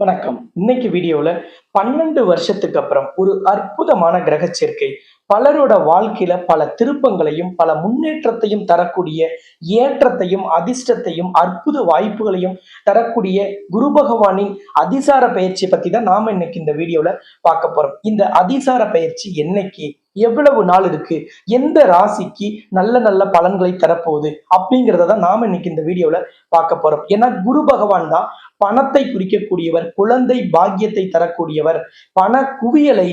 வணக்கம். இன்னைக்கு வீடியோவில் பன்னெண்டு வருஷத்துக்கு அப்புறம் ஒரு அற்புதமான கிரக சேர்க்கை. பலரோட வாழ்க்கையில பல திருப்பங்களையும் பல முன்னேற்றத்தையும் தரக்கூடிய ஏற்றத்தையும் அதிர்ஷ்டத்தையும் அற்புத வாய்ப்புகளையும் தரக்கூடிய குரு பகவானின் அதிசார பயிற்சியை பத்தி தான் நாம இன்னைக்கு இந்த வீடியோல பார்க்க போறோம். இந்த அதிசார பயிற்சி என்னைக்கு எவ்வளவு நாள் இருக்கு? எந்த ராசிக்கு நல்ல நல்ல பலன்களை தரப்போகுது? அப்படிங்கிறத தான் நாம இன்னைக்கு இந்த வீடியோல பார்க்க போறோம். ஏன்னா குரு பகவான் தான் பணத்தை குறிக்கக்கூடியவர் குழந்தை பாக்கியத்தை தரக்கூடியவர். பண குவியலை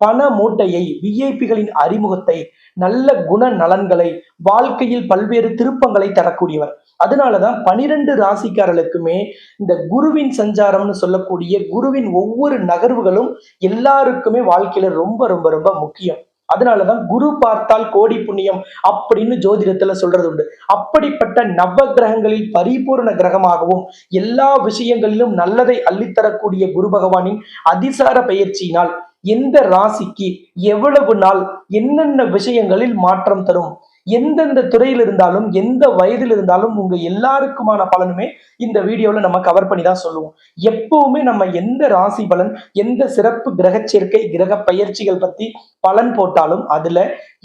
பண மூட்டையை விஐபிகளின் அறிமுகத்தை நல்ல குண நலன்களை வாழ்க்கையில் பல்வேறு திருப்பங்களை தரக்கூடியவர். அதனாலதான் பனிரெண்டு ராசிக்காரர்களுக்குமே இந்த குருவின் சஞ்சாரம்னு சொல்லக்கூடிய குருவின் ஒவ்வொரு நகர்வுகளும் எல்லாருக்குமே வாழ்க்கையில ரொம்ப ரொம்ப ரொம்ப முக்கியம். அதனாலதான் குரு பார்த்தால் கோடி புண்ணியம் அப்படின்னு ஜோதிடத்துல சொல்றது உண்டு. அப்படிப்பட்ட நவ கிரகங்களில் பரிபூர்ண கிரகமாகவும் எல்லா விஷயங்களிலும் நல்லதை அள்ளித்தரக்கூடிய குரு பகவானின் அதிசார பயிற்சியினால் எந்த ராசிக்கு எவ்வளவு நாள் என்னென்ன விஷயங்களில் மாற்றம் தரும் எந்தெந்த துறையில் இருந்தாலும் எந்த வயதில் இருந்தாலும் உங்க எல்லாருக்குமான பலனுமே இந்த வீடியோல நம்ம கவர் பண்ணி தான் சொல்லுவோம். எப்பவுமே நம்ம எந்த ராசி பலன் எந்த சிறப்பு கிரக சேர்க்கை கிரக பயிற்சிகள் பத்தி பலன் போட்டாலும் அதுல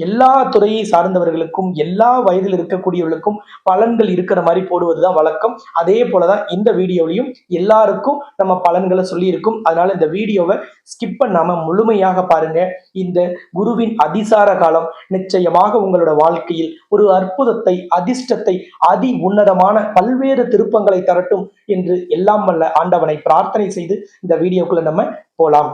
எல்லா துறையை சார்ந்தவர்களுக்கும் எல்லா வயதில் இருக்கக்கூடியவர்களுக்கும் பலன்கள் இருக்கிற மாதிரி போடுவதுதான் வழக்கம். அதே போலதான் இந்த வீடியோலையும் எல்லாருக்கும் நம்ம பலன்களை சொல்லியிருக்கும். அதனால இந்த வீடியோவை ஸ்கிப் பண்ணாம முழுமையாக பாருங்க. இந்த குருவின் அதிசார காலம் நிச்சயமாக உங்களோட வாழ்க்கையில் ஒரு அற்புதத்தை அதிர்ஷ்டத்தை அதி உன்னதமான பல்வேறு திருப்பங்களை தரட்டும் என்று எல்லாம் வல்ல ஆண்டவனை பிரார்த்தனை செய்து இந்த வீடியோக்குள்ள நம்ம போலாம்.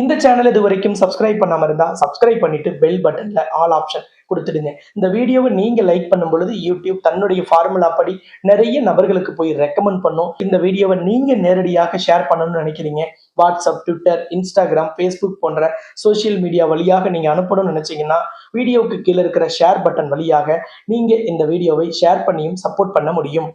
இந்த சேனல் இது வரைக்கும் சப்ஸ்கிரைப் பண்ணாம இருந்தால் சப்ஸ்கிரைப் பண்ணிட்டு பெல் பட்டன்ல ஆல் ஆப்ஷன் கொடுத்துடுங்க. இந்த வீடியோவை நீங்கள் லைக் பண்ணும் பொழுது யூடியூப் தன்னுடைய ஃபார்முலா படி நிறைய நபர்களுக்கு போய் ரெக்கமெண்ட் பண்ணும். இந்த வீடியோவை நீங்கள் நேரடியாக ஷேர் பண்ணணும்னு நினைக்கிறீங்க. வாட்ஸ்அப் ட்விட்டர் இன்ஸ்டாகிராம் ஃபேஸ்புக் போன்ற சோஷியல் மீடியா வழியாக நீங்கள் அனுப்பணும்னு நினைச்சீங்கன்னா வீடியோவுக்கு கீழே இருக்கிற ஷேர் பட்டன் வழியாக நீங்கள் இந்த வீடியோவை ஷேர் பண்ணியும் சப்போர்ட் பண்ண முடியும்.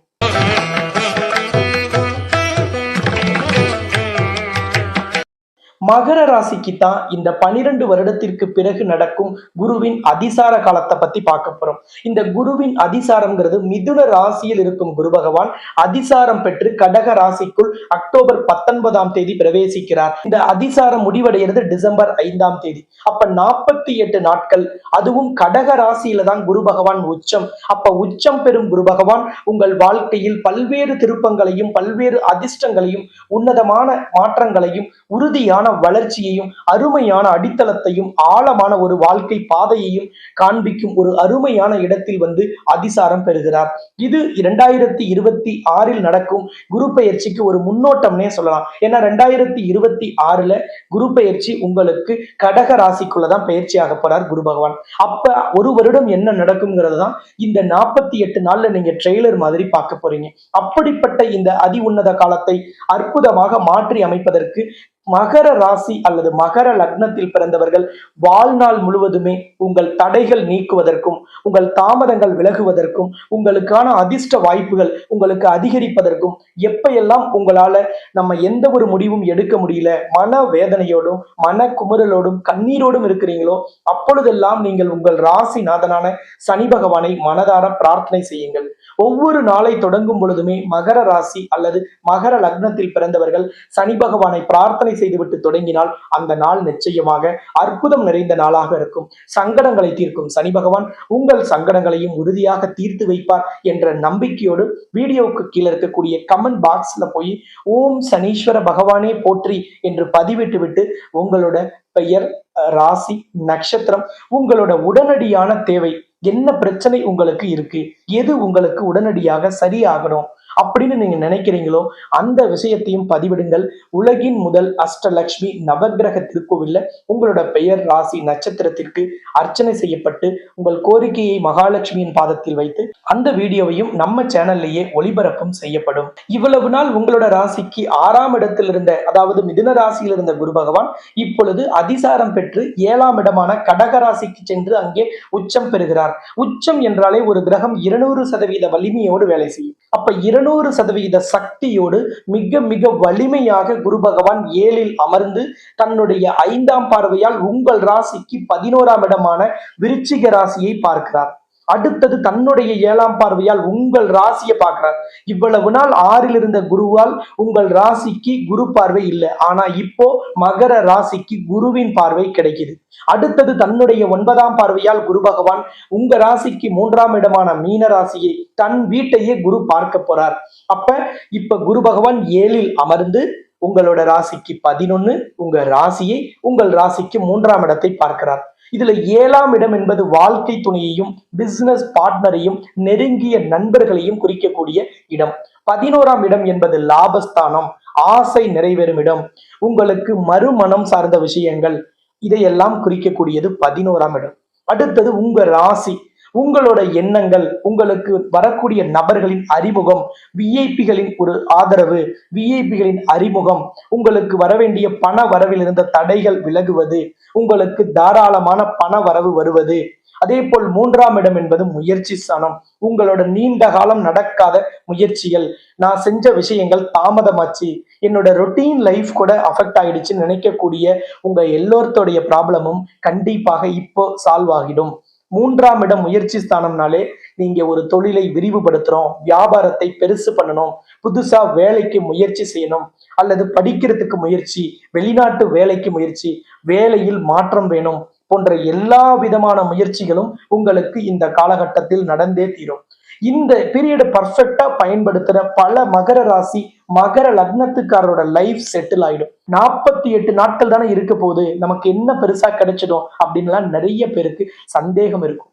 மகர ராசிக்கு தான் இந்த பனிரெண்டு வருடத்திற்கு பிறகு நடக்கும் குருவின் அதிசார காலத்தை பத்தி பார்க்க போறோம். இந்த குருவின் அதிசாரம்ங்கிறது மிதுன ராசியில் இருக்கும் குரு பகவான் அதிசாரம் பெற்று கடக ராசிக்குள் அக்டோபர் பத்தொன்பதாம் தேதி பிரவேசிக்கிறார். இந்த அதிசாரம் முடிவடைகிறது டிசம்பர் ஐந்தாம் தேதி. அப்ப நாற்பத்தி எட்டு நாட்கள் அதுவும் கடக ராசியில தான் குரு பகவான் உச்சம். அப்ப உச்சம் பெறும் குரு பகவான் உங்கள் வாழ்க்கையில் பல்வேறு திருப்பங்களையும் பல்வேறு அதிர்ஷ்டங்களையும் உன்னதமான மாற்றங்களையும் உறுதியான வளர்ச்சியையும் அருமையான அடித்தளத்தையும் ஆழமான ஒரு வாழ்க்கை பாதையையும் காண்பிக்கும் ஒரு அருமையான இடத்தில் வந்து அதிசாரம் பெறுகிறார். இது இரண்டாயிரத்தி இருபத்தி ஆறில் நடக்கும் குரு பயிற்சிக்கு ஒரு முன்னோட்டம்னே சொல்லலாம். ஏன்னா ரெண்டாயிரத்தி இருபத்தி ஆறுல குரு பயிற்சி உங்களுக்கு கடக ராசிக்குள்ளதான் பயிற்சியாக போறார் குரு பகவான். அப்ப ஒரு வருடம் என்ன நடக்குங்கிறது தான் இந்த நாற்பத்தி எட்டு நாள்ல நீங்க ட்ரெய்லர் மாதிரி பார்க்க போறீங்க. அப்படிப்பட்ட இந்த அதி உன்னத காலத்தை அற்புதமாக மாற்றி அமைப்பதற்கு மகர ராசி அல்லது மகர லக்னத்தில் பிறந்தவர்கள் வாழ்நாள் முழுவதுமே உங்கள் தடைகள் நீக்குவதற்கும் உங்கள் தாமதங்கள் விலகுவதற்கும் உங்களுக்கான அதிர்ஷ்ட வாய்ப்புகள் உங்களுக்கு அதிகரிப்பதற்கும் எப்பையெல்லாம் உங்களால நம்ம எந்த ஒரு முடிவும் எடுக்க முடியல மன வேதனையோடும் மன குமுறலோடும் கண்ணீரோடும் இருக்கிறீங்களோ அப்பொழுதெல்லாம் நீங்கள் உங்கள் ராசி நாதனான சனி பகவானை மனதார பிரார்த்தனை செய்யுங்கள். ஒவ்வொரு நாளை தொடங்கும் பொழுதுமே மகர ராசி அல்லது மகர லக்னத்தில் பிறந்தவர்கள் சனி பகவானை பிரார்த்தனை செய்துவிட்டு தொடங்கினால் அந்த நாள் நிச்சயமாக அற்புதம் நிறைந்த நாளாக இருக்கும். சங்கடங்களை தீர்க்கும் சனி பகவான் உங்கள் சங்கடங்களையும் உறுதியாக தீர்த்து வைப்பார் என்ற நம்பிக்கையோடு வீடியோவுக்கு கீழே இருக்கக்கூடிய கமெண்ட் பாக்ஸ்ல போய் ஓம் சனீஸ்வர பகவானே போற்றி என்று பதிவிட்டு விட்டு உங்களோட பெயர் ராசி நட்சத்திரம் உங்களோட உடனடியான தேவை என்ன பிரச்சனை உங்களுக்கு இருக்கு எது உங்களுக்கு உடனடியாக சரியாகணும் அப்படின்னு நீங்க நினைக்கிறீங்களோ அந்த விஷயத்தையும் பதிவிடுங்கள். உலகின் முதல் அஷ்டலக்ஷ்மி நவகிரக திருக்கோவில்ல உங்களோட பெயர் ராசி நட்சத்திரத்திற்கு அர்ச்சனை செய்யப்பட்டு உங்கள் கோரிக்கையை மகாலட்சுமியின் பாதத்தில் வைத்து அந்த வீடியோவையும் நம்ம சேனல்லையே ஒளிபரப்பும் செய்யப்படும். இவ்வளவு நாள் உங்களோட ராசிக்கு ஆறாம் இடத்தில் இருந்த அதாவது மிதுன ராசியில் இருந்த குரு பகவான் இப்பொழுது அதிசாரம் பெற்று ஏழாம் இடமான கடக ராசிக்கு சென்று அங்கே உச்சம் பெறுகிறார். உச்சம் என்றாலே ஒரு கிரகம் இருநூறு சதவீத வலிமையோடு வேலை செய்யும். அப்ப இருநூறு சதவீத சக்தியோடு மிக மிக வலிமையாக குரு பகவான் ஏழில் அமர்ந்து தன்னுடைய ஐந்தாம் பார்வையால் உங்கள் ராசிக்கு பதினோராம் இடமான விருச்சிக ராசியை பார்க்கிறார். அடுத்தது தன்னுடைய ஏழாம் பார்வையால் உங்கள் ராசியை பார்க்கிறார். இவ்வளவு நாள் ஆறில் இருந்த குருவால் உங்கள் ராசிக்கு குரு பார்வை இல்லை. ஆனா இப்போ மகர ராசிக்கு குருவின் பார்வை கிடைக்குது. அடுத்தது தன்னுடைய ஒன்பதாம் பார்வையால் குரு பகவான் உங்க ராசிக்கு மூன்றாம் இடமான மீன ராசியை தன் வீட்டையே குரு பார்க்க போறார். அப்ப இப்ப குரு பகவான் ஏழில் அமர்ந்து உங்களோட ராசிக்கு பதினொன்னு உங்க ராசியை உங்கள் ராசிக்கு மூன்றாம் இடத்தை பார்க்கிறார். இதுல ஏழாம் இடம் என்பது வாழ்க்கை துணையையும் பிசினஸ் பார்ட்னரையும் நெருங்கிய நண்பர்களையும் குறிக்கக்கூடிய இடம். பதினோராம் இடம் என்பது லாபஸ்தானம் ஆசை நிறைவேறும் இடம். உங்களுக்கு மறுமணம் சார்ந்த விஷயங்கள் இதையெல்லாம் குறிக்கக்கூடியது பதினோராம் இடம். அடுத்தது உங்க ராசி. உங்களோட எண்ணங்கள் உங்களுக்கு வரக்கூடிய நபர்களின் அறிமுகம் விஐபிகளின் ஒரு ஆதரவு விஐபிகளின் அறிமுகம் உங்களுக்கு வரவேண்டிய பண வரவில் இருந்த தடைகள் விலகுவது உங்களுக்கு தாராளமான பண வரவு வருவது. அதே போல் மூன்றாம் இடம் என்பது முயற்சி சனம். உங்களோட நீண்ட காலம் நடக்காத முயற்சிகள். நான் செஞ்ச விஷயங்கள் தாமதமாச்சு. என்னோட ரொட்டீன் லைஃப் கூட அஃபெக்ட் ஆயிடுச்சுன்னு நினைக்கக்கூடிய உங்க எல்லோருத்தோடைய ப்ராப்ளமும் கண்டிப்பாக இப்போ சால்வ் ஆகிடும். மூன்றாம் இடம் முயற்சி ஸ்தானம்னாலே நீங்க ஒரு தொழிலை விரிவுபடுத்துறோம் வியாபாரத்தை பெருசு பண்ணணும் புதுசா வேலைக்கு முயற்சி செய்யணும் அல்லது படிக்கிறதுக்கு முயற்சி வெளிநாட்டு வேலைக்கு முயற்சி வேலையில் மாற்றம் வேணும் போன்ற எல்லா விதமான முயற்சிகளும் உங்களுக்கு இந்த காலகட்டத்தில் நடந்தே தீரும். இந்த பீரியடு பர்ஃபெக்டா பயன்படுத்துற பல மகர ராசி மகர லக்னத்துக்காரரோட லைஃப் செட்டில் ஆயிடும். நாற்பத்தி எட்டு நாட்கள் தானே இருக்க போகுது. நமக்கு என்ன பெருசா கிடைச்சிடும் அப்படின்லாம் நிறைய பேருக்கு சந்தேகம் இருக்கும்.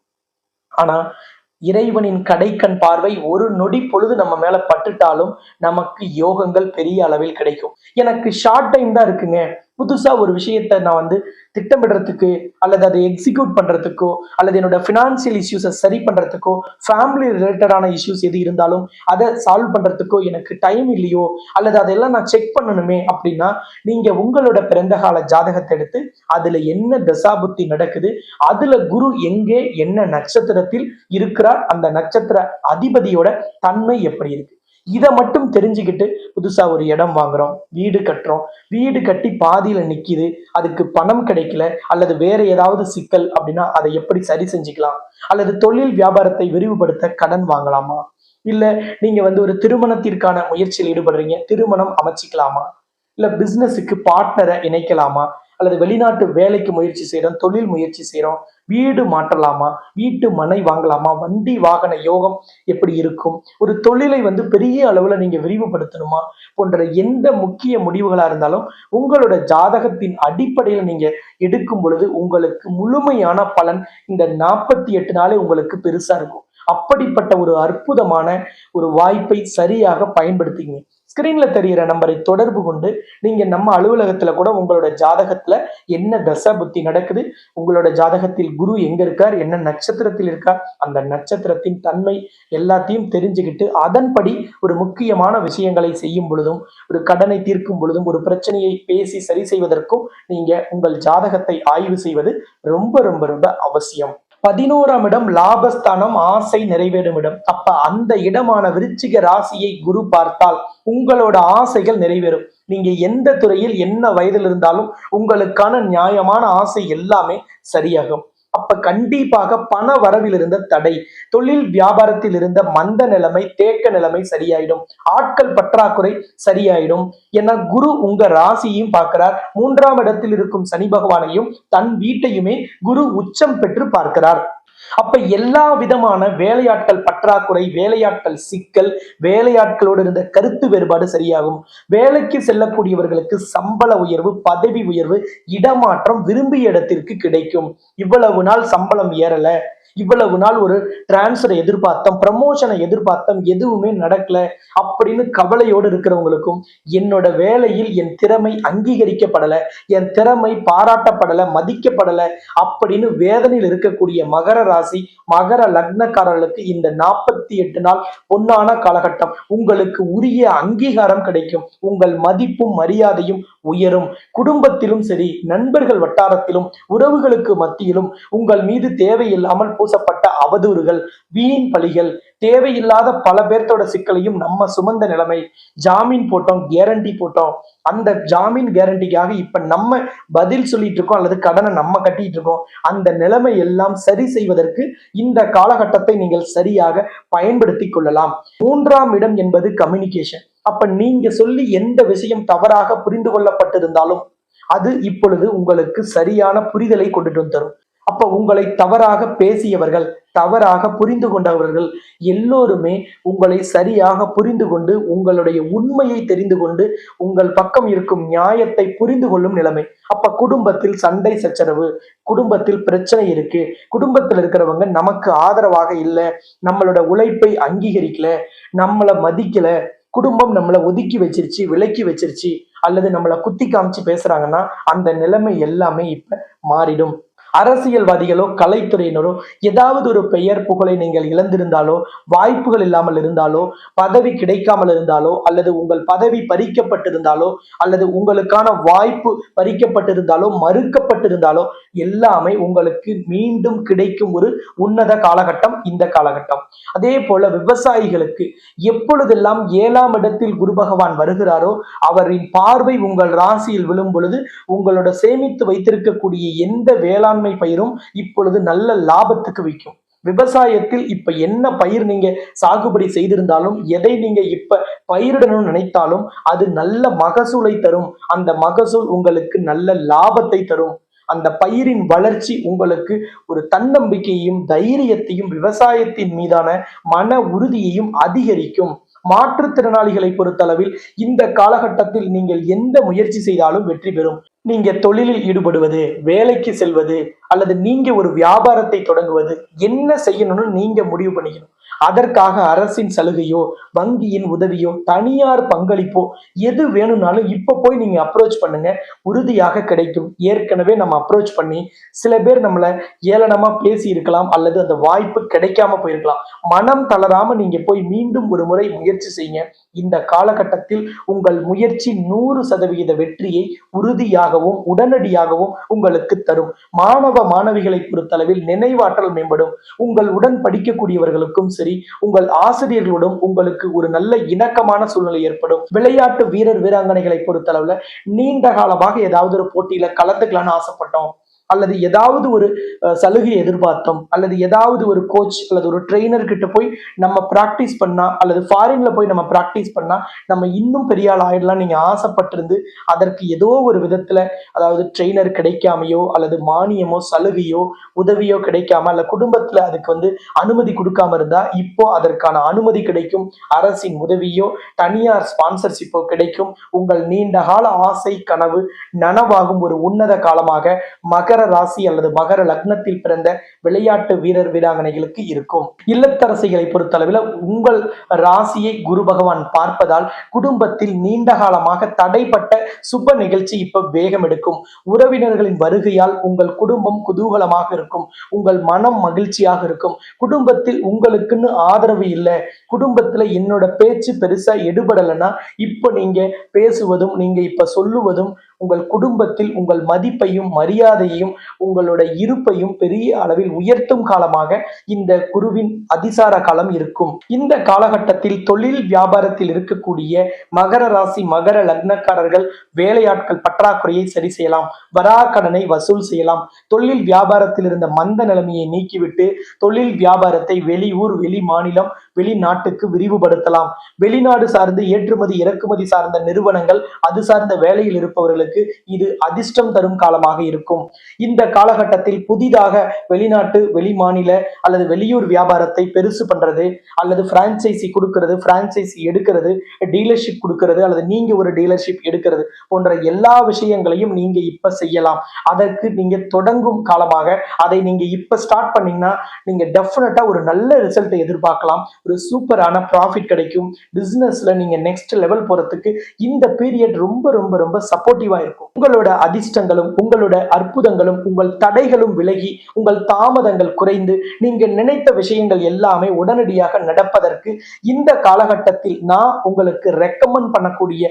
ஆனா இறைவனின் கடைக்கண் பார்வை ஒரு நொடி பொழுது நம்ம மேல பட்டுட்டாலும் நமக்கு யோகங்கள் பெரிய அளவில் கிடைக்கும். எனக்கு ஷார்ட் டைம் தான் இருக்குங்க. புதுசாக ஒரு விஷயத்த நான் வந்து திட்டமிடுறதுக்கு அல்லது அதை எக்ஸிக்யூட் பண்ணுறதுக்கோ அல்லது என்னோட ஃபினான்சியல் இஷ்யூஸை சரி பண்ணுறதுக்கோ ஃபேமிலி ரிலேட்டடான இஷ்யூஸ் எது இருந்தாலும் அதை சால்வ் பண்ணுறதுக்கோ எனக்கு டைம் இல்லையோ அல்லது அதெல்லாம் நான் செக் பண்ணணுமே அப்படின்னா நீங்கள் உங்களோட பிறந்த கால ஜாதகத்தை எடுத்து அதில் என்ன தசாபுத்தி நடக்குது அதில் குரு எங்கே என்ன நட்சத்திரத்தில் இருக்கிறார் அந்த நட்சத்திர அதிபதியோட தன்மை எப்படி இருக்கு? இதை மட்டும் தெரிஞ்சுக்கிட்டு புதுசா ஒரு இடம் வாங்குறோம் வீடு கட்டுறோம். வீடு கட்டி பாதியில நிக்குது அதுக்கு பணம் கிடைக்கல அல்லது வேற ஏதாவது சிக்கல் அப்படின்னா அதை எப்படி சரி செஞ்சுக்கலாம்? அல்லது தொழில் வியாபாரத்தை விரிவுபடுத்த கடன் வாங்கலாமா? இல்ல நீங்க வந்து ஒரு திருமணத்திற்கான முயற்சியில் ஈடுபடுறீங்க திருமணம் அமைச்சிக்கலாமா? இல்ல பிசினஸுக்கு பார்ட்னரை இணைக்கலாமா? அல்லது வெளிநாட்டு வேலைக்கு முயற்சி செய்கிறோம் தொழில் முயற்சி செய்கிறோம் வீடு மாற்றலாமா வீட்டு மனை வாங்கலாமா வண்டி வாகன யோகம் எப்படி இருக்கும் ஒரு தொழிலை வந்து பெரிய அளவில் நீங்கள் விரிவுபடுத்தணுமா போன்ற எந்த முக்கிய முடிவுகளாக இருந்தாலும் உங்களோட ஜாதகத்தின் அடிப்படையில் நீங்கள் எடுக்கும் பொழுது உங்களுக்கு முழுமையான பலன் இந்த நாற்பத்தி எட்டு நாளே உங்களுக்கு பெருசாக இருக்கும். அப்படிப்பட்ட ஒரு அற்புதமான ஒரு வாய்ப்பை சரியாக பயன்படுத்திங்க ஸ்கிரீன்ல தெரிகிற நம்பரை தொடர்பு கொண்டு நீங்க நம்ம அலுவலகத்துல கூட உங்களோட ஜாதகத்துல என்ன தசா புத்தி நடக்குது உங்களோட ஜாதகத்தில் குரு எங்க இருக்கார் என்ன நட்சத்திரத்தில் இருக்கார் அந்த நட்சத்திரத்தின் தன்மை எல்லாத்தையும் தெரிஞ்சுக்கிட்டு அதன்படி ஒரு முக்கியமான விஷயங்களை செய்யும் பொழுதும் ஒரு கடனை தீர்க்கும் பொழுதும் ஒரு பிரச்சனையை பேசி சரி செய்வதற்கும் நீங்க உங்கள் ஜாதகத்தை ஆய்வு செய்வது ரொம்ப ரொம்ப ரொம்ப அவசியம். பதினோராம் இடம் லாபஸ்தானம் ஆசை நிறைவேறும் இடம் அப்ப அந்த இடமான விருச்சிக ராசியை குரு பார்த்தால் உங்களோட ஆசைகள் நிறைவேறும். நீங்க எந்த துறையில் என்ன வயதில் இருந்தாலும் உங்களுக்கான நியாயமான ஆசை எல்லாமே சரியாகும். அப்ப கண்டிப்பாக பண வரவில் இருந்த தடை தொழில் வியாபாரத்தில் இருந்த மந்த நிலைமை தேக்க நிலைமை சரியாயிடும். ஆட்கள் பற்றாக்குறை சரியாயிடும். என குரு உங்க ராசியையும் பார்க்கிறார். மூன்றாம் இடத்தில் இருக்கும் சனி பகவானையும் தன் வீட்டையுமே குரு உச்சம் பெற்று பார்க்கிறார். அப்ப எல்லா விதமான வேலையாட்கள் பற்றாக்குறை வேலையாட்கள் சிக்கல் வேலையாட்களோடு இருந்த கருத்து வேறுபாடு சரியாகும். வேலைக்கு செல்லக்கூடியவர்களுக்கு சம்பள உயர்வு பதவி உயர்வு இடமாற்றம் விரும்பிய இடத்திற்கு கிடைக்கும். இவ்வளவு நாள் சம்பளம் ஏறல. இவ்வளவு நாள் ஒரு டிரான்ஸ்ஃபரை எதிர்பார்த்தோம் ப்ரமோஷனை எதிர்பார்த்தோம் எதுவுமே நடக்கல அப்படின்னு கவலையோடு இருக்கிறவங்களுக்கும் என்னோட வேலையில் என் திறமை அங்கீகரிக்கப்படல என் திறமை பாராட்டப்படல மதிக்கப்படல அப்படின்னு வேதனையில் இருக்கக்கூடிய மகர ராசி மகர லக்னக்காரர்களுக்கு இந்த நாற்பத்தி எட்டு நாள் பொன்னான காலகட்டம். உங்களுக்கு உரிய அங்கீகாரம் கிடைக்கும். உங்கள் மதிப்பும் மரியாதையும் உயரும். குடும்பத்திலும் சரி நண்பர்கள் வட்டாரத்திலும் உறவுகளுக்கு மத்தியிலும் உங்கள் மீது தேவையில்லாமல் பூசப்பட்ட அவதூறுகள் வீண் பழிகள் தேவையில்லாத பல பேர்த்தோட சிக்கலையும் நம்ம சுமந்த நிலைமை. ஜாமீன் போட்டோம் கேரண்டி போட்டோம். அந்த ஜாமீன் கேரண்டிக்காக இப்ப நம்ம பதில் சொல்லிட்டு இருக்கோம் அல்லது கடனை நம்ம கட்டிட்டு இருக்கோம். அந்த நிலைமை எல்லாம் சரி செய்வதற்கு இந்த காலகட்டத்தை நீங்கள் சரியாக பயன்படுத்தி கொள்ளலாம். மூன்றாம் இடம் என்பது கம்யூனிகேஷன் அப்ப நீங்க சொல்லி எந்த விஷயம் தவறாக புரிந்து கொள்ளப்பட்டிருந்தாலும் அது இப்பொழுது உங்களுக்கு சரியான புரிதலை கொண்டுட்டு வந்து தரும். அப்ப உங்களை தவறாக பேசியவர்கள் தவறாக புரிந்து கொண்டவர்கள் எல்லோருமே உங்களை சரியாக புரிந்து கொண்டு உங்களுடைய உண்மையை தெரிந்து கொண்டு உங்கள் பக்கம் இருக்கும் நியாயத்தை புரிந்து கொள்ளும் நிலைமை. அப்ப குடும்பத்தில் சண்டை சச்சரவு குடும்பத்தில் பிரச்சனை இருக்கு. குடும்பத்தில் இருக்கிறவங்க நமக்கு ஆதரவாக இல்லை நம்மளோட உழைப்பை அங்கீகரிக்கல நம்மளை மதிக்கல குடும்பம் நம்மளை ஒதுக்கி வச்சிருச்சு விலக்கி வச்சிருச்சு அல்லது நம்மளை குத்தி காமிச்சு பேசுறாங்கன்னா அந்த நிலைமை எல்லாமே இப்ப மாறிடும். அரசியல்வாதிகளோ கலைத்துறையினரோ ஏதாவது ஒரு பெயர் புகழை நீங்கள் இழந்திருந்தாலோ வாய்ப்புகள் இல்லாமல் இருந்தாலோ பதவி கிடைக்காமல் இருந்தாலோ அல்லது உங்கள் பதவி பறிக்கப்பட்டிருந்தாலோ அல்லது உங்களுக்கான வாய்ப்பு பறிக்கப்பட்டிருந்தாலோ மறுக்கப்பட்டிருந்தாலோ எல்லாமே உங்களுக்கு மீண்டும் கிடைக்கும் ஒரு உன்னத காலகட்டம் இந்த காலகட்டம். அதே போல விவசாயிகளுக்கு எப்பொழுதெல்லாம் ஏழாம் இடத்தில் குரு பகவான் வருகிறாரோ அவரின் பார்வை உங்கள் ராசியில் விழும் பொழுது உங்களோட சேமித்து வைத்திருக்கக்கூடிய எந்த வேளாண்மை பயிரும் இப்பொழுது நல்ல லாபத்துக்கு விற்கும். விவசாயத்தில் இப்ப என்ன பயிர் நீங்க சாகுபடி செய்திருந்தாலும் எதை நீங்க இப்ப பயிரிடணும்னு நினைத்தாலும் அது நல்ல மகசூலை தரும். அந்த மகசூல் உங்களுக்கு நல்ல லாபத்தை தரும். அந்த பயிரின் வளர்ச்சி உங்களுக்கு ஒரு தன்னம்பிக்கையையும் தைரியத்தையும் விவசாயத்தின் மீதான மன உறுதியையும் அதிகரிக்கும். மாற்றுத்திறனாளிகளை பொறுத்தளவில் இந்த காலகட்டத்தில் நீங்கள் எந்த முயற்சி செய்தாலும் வெற்றி பெறும். நீங்க தொழிலில் ஈடுபடுவது வேலைக்கு செல்வது அல்லது நீங்க ஒரு வியாபாரத்தை தொடங்குவது என்ன செய்யணும்னு நீங்க முடிவு பண்ணிக்கணும். அதற்காக அரசின் சலுகையோ வங்கியின் உதவியோ தனியார் பங்களிப்போ எது வேணும்னாலும் இப்ப போய் நீங்க அப்ரோச் பண்ணுங்க. உறுதியாக கிடைக்கும். ஏற்கனவே நம்ம அப்ரோச் பண்ணி சில பேர் நம்மள ஏளனமா பேசி இருக்கலாம் அல்லது அந்த வாய்ப்பு கிடைக்காம போயிருக்கலாம். மனம் தளராம நீங்க போய் மீண்டும் ஒரு முறை முயற்சி செய்யுங்க. இந்த காலகட்டத்தில் உங்கள் முயற்சி நூறு சதவிகித வெற்றியை உறுதியாக உறுதியாகவும் உடனடியாகவும் உங்களுக்கு தரும். மாணவ மாணவிகளை பொறுத்தளவில் நினைவாற்றல் மேம்படும். உங்கள் உடன் படிக்கக்கூடியவர்களுக்கும் சரி உங்கள் ஆசிரியர்களுடன் உங்களுக்கு ஒரு நல்ல இணக்கமான சூழ்நிலை ஏற்படும். விளையாட்டு வீரர் வீராங்கனைகளை பொறுத்தளவுல நீண்ட காலமாக ஏதாவது ஒரு போட்டியில கலந்துக்கலாம்னு ஆசைப்பட்டோம். அல்லது ஏதாவது ஒரு சலுகை எதிர்பார்த்தோம் அல்லது ஏதாவது ஒரு கோச் அல்லது ஒரு ட்ரெயினர் கிட்ட போய் நம்ம ப்ராக்டிஸ் பண்ணா அல்லது ஃபாரின்ல போய் நம்ம ப்ராக்டிஸ் பண்ணா நம்ம இன்னும் பெரிய ஆள் ஆயிடலாம் நீங்க ஆசைப்பட்டிருந்து அதற்கு ஏதோ ஒரு விதத்துல அதாவது ட்ரெயினர் கிடைக்காமையோ அல்லது மானியமோ சலுகையோ உதவியோ கிடைக்காம அல்ல குடும்பத்துல அதுக்கு வந்து அனுமதி கொடுக்காம இருந்தா இப்போ அதற்கான அனுமதி கிடைக்கும். அரசின் உதவியோ தனியார் ஸ்பான்சர்ஷிப்போ கிடைக்கும். உங்கள் நீண்ட கால ஆசை கனவு நனவாகும் ஒரு உன்னத காலமாக மகர ராசி அல்லது மகர லக்னத்தில் பிறந்த விளையாட்டு வீரர் வீராங்கனைகளுக்கு இருக்கும். இல்லத்தரசிகளை பொறுத்தளவில் உங்கள் ராசியை குரு பகவான் பார்ப்பதால் குடும்பத்தில் நீண்ட காலமாக தடைப்பட்ட சுப நிகழ்ச்சி இப்ப வேகம் எடுக்கும். உறவினர்களின் வருகையால் உங்கள் குடும்பம் குதூகலமாக இருக்கும். உங்கள் மனம் மகிழ்ச்சியாக இருக்கும். குடும்பத்தில் உங்களுக்குன்னு ஆதரவு இல்லை. குடும்பத்துல என்னோட பேச்சு பெருசா எடுபடலைன்னா இப்ப நீங்க பேசுவதும் நீங்க இப்ப சொல்லுவதும் உங்கள் குடும்பத்தில் உங்கள் மதிப்பையும் மரியாதையையும் உங்களோட இருப்பையும் பெரிய அளவில் உயர்த்தும் காலமாக இந்த குருவின் அதிசார காலம் இருக்கும். இந்த காலகட்டத்தில் தொழில் வியாபாரத்தில் இருக்கக்கூடிய மகர ராசி மகர லக்னக்காரர்கள் வேலையாட்கள் பற்றாக்குறையை சரி செய்யலாம். வராக்கடனை வசூல் செய்யலாம். தொழில் வியாபாரத்தில் இருந்த மந்த நிலைமையை நீக்கிவிட்டு தொழில் வியாபாரத்தை வெளியூர் வெளி மாநிலம் வெளிநாட்டுக்கு விரிவுபடுத்தலாம். வெளிநாடு சார்ந்து ஏற்றுமதி இறக்குமதி சார்ந்த நிறுவனங்கள் அது சார்ந்த வேலையில் இருப்பவர்களுக்கு இது அதிர்ஷ்டம் தரும் காலமாக இருக்கும். இந்த காலகட்டத்தில் புதிதாக வெளிநாட்டு வெளிமாநில அல்லது வெளியூர் வியாபாரத்தை பெருசு பண்றது அல்லது பிரான்சைசி கொடுக்கிறது பிரான்சைசி எடுக்கிறது டீலர்ஷிப் கொடுக்கிறது அல்லது நீங்க ஒரு டீலர்ஷிப் எடுக்கிறது போன்ற எல்லா விஷயங்களையும் நீங்க இப்ப செய்யலாம். அதற்கு நீங்க தொடங்கும் காலமாக அதை நீங்க இப்ப ஸ்டார்ட் பண்ணீங்கன்னா நீங்க டெஃபினட்டா ஒரு நல்ல ரிசல்ட்டை எதிர்பார்க்கலாம். ஒரு சூப்பரான ப்ராஃபிட் கிடைக்கும். பிசினஸ்ல நீங்க நெக்ஸ்ட் லெவல் போறதுக்கு இந்த பீரியட் ரொம்ப ரொம்ப ரொம்ப சப்போர்ட்டிவாக இருக்கும். உங்களோட அதிர்ஷ்டங்களும் உங்களோட அற்புதங்களும் உங்கள் தடைகளும் விலகி உங்கள் தாமதங்கள் குறைந்து நீங்க நினைத்த விஷயங்கள் எல்லாமே உடனடியாக நடப்பதற்கு இந்த காலகட்டத்தில் நான் உங்களுக்கு ரெக்கமெண்ட் பண்ணக்கூடிய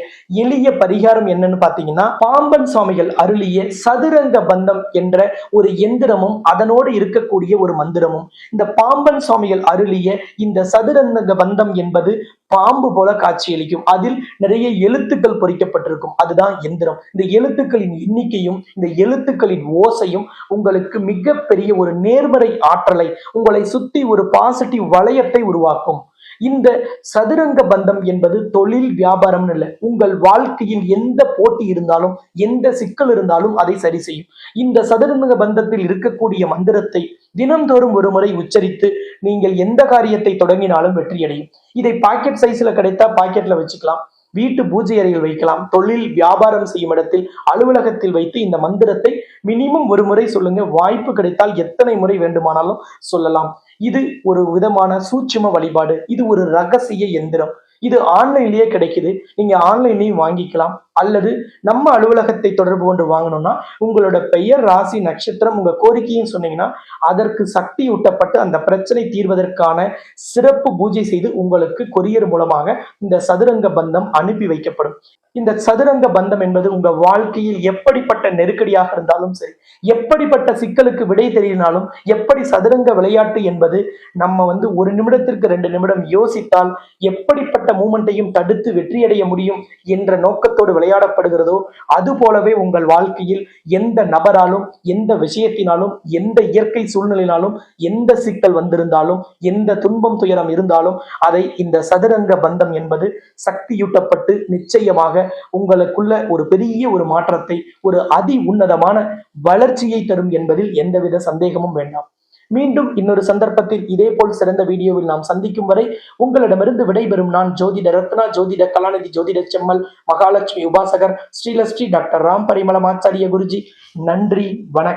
எளிய பரிகாரம் என்னன்னு பாத்தீங்கன்னா பாம்பன் சுவாமிகள் அருளிய சதுரங்க பந்தம் என்ற ஒரு எந்திரமும் அதனோடு இருக்கக்கூடிய ஒரு மந்திரமும். இந்த பாம்பன் சுவாமிகள் அருளிய இந்த சதுரங்க பந்தம் என்பது பாம்பு போல காட்சியளிக்கும். அதில் நிறைய எழுத்துக்கள் பொறிக்கப்பட்டிருக்கும். அதுதான் எந்திரம். இந்த எழுத்துக்களின் எண்ணிக்கையும் இந்த எழுத்துக்களின் ஓசையும் உங்களுக்கு மிகப்பெரிய ஒரு நேர்மறை ஆற்றலை உங்களை சுத்தி ஒரு பாசிட்டிவ் வளையத்தை உருவாக்கும். இந்த சதுரங்க பந்தம் என்பது தொழில் வியாபாரம் இல்லை. உங்கள் வாழ்க்கையில் எந்த போட்டி இருந்தாலும் எந்த சிக்கல் இருந்தாலும் அதை சரி செய்யும். இந்த சதுரங்க பந்தத்தில் இருக்கக்கூடிய மந்திரத்தை தினம்தோறும் ஒரு முறை உச்சரித்து நீங்கள் எந்த காரியத்தை தொடங்கினாலும் வெற்றியடையும். இதை பாக்கெட் சைஸ்ல கிடைத்தா பாக்கெட்ல வச்சுக்கலாம். வீட்டு பூஜை அறையில் வைக்கலாம். தொழில் வியாபாரம் செய்யும் இடத்தில் அலுவலகத்தில் வைத்து இந்த மந்திரத்தை மினிமம் ஒரு முறை சொல்லுங்க. வாய்ப்பு கிடைத்தால் எத்தனை முறை வேண்டுமானாலும் சொல்லலாம். இது ஒரு விதமான சூட்சும வழிபாடு. இது ஒரு ரகசிய எந்திரம். இது ஆன்லைன்லயே கிடைக்குது. நீங்க ஆன்லைன்லயும் வாங்கிக்கலாம். அல்லது நம்ம அலுவலகத்தை தொடர்பு கொண்டு வாங்கணும்னா உங்களோட பெயர் ராசி நட்சத்திரம் உங்க கோரிக்கையும் சொன்னீங்கன்னா அதற்கு சக்தி ஊட்டப்பட்டு அந்த பிரச்சனை தீர்வதற்கான சிறப்பு பூஜை செய்து உங்களுக்கு கொரியர் மூலமாக இந்த சதுரங்க பந்தம் அனுப்பி வைக்கப்படும். இந்த சதுரங்க பந்தம் என்பது உங்க வாழ்க்கையில் எப்படிப்பட்ட நெருக்கடியாக இருந்தாலும் சரி எப்படிப்பட்ட சிக்கலுக்கு விடை தெரியனாலும் எப்படி சதுரங்க விளையாட்டு என்பது நம்ம வந்து ஒரு நிமிடத்திற்கு ரெண்டு நிமிடம் யோசித்தால் எப்படிப்பட்ட மூமெண்ட்டையும் தடுத்து வெற்றியடைய முடியும் என்ற நோக்கத்தோடு விளையாடப்படுகிறதோ அது போலவே உங்கள் வாழ்க்கையில் எந்த நபராலும் எந்த விஷயத்தினாலும் எந்த இயற்கை சூழ்நிலையினாலும் எந்த சிக்கல் வந்திருந்தாலும் எந்த துன்பம் துயரம் இருந்தாலும் அதை இந்த சதுரங்க பந்தம் என்பது சக்தியூட்டப்பட்டு நிச்சயமாக உங்களுக்குள்ள ஒரு பெரிய ஒரு மாற்றத்தை ஒரு அதி உன்னதமான வளர்ச்சியை தரும் என்பதில் எந்தவித சந்தேகமும் வேண்டாம். மீண்டும் இன்னொரு சந்தர்ப்பத்தில் இதே போல் சிறந்த வீடியோவில் நாம் சந்திக்கும் வரை உங்களிடமிருந்து விடைபெறும் நான் ஜோதிட ரத்னா ஜோதிட கலாநிதி ஜோதிட செம்மல் மகாலட்சுமி உபாசகர் ஸ்ரீலஸ்ரீ டாக்டர் ராம் பரிமளம் ஆச்சாரிய குருஜி. நன்றி வணக்கம்.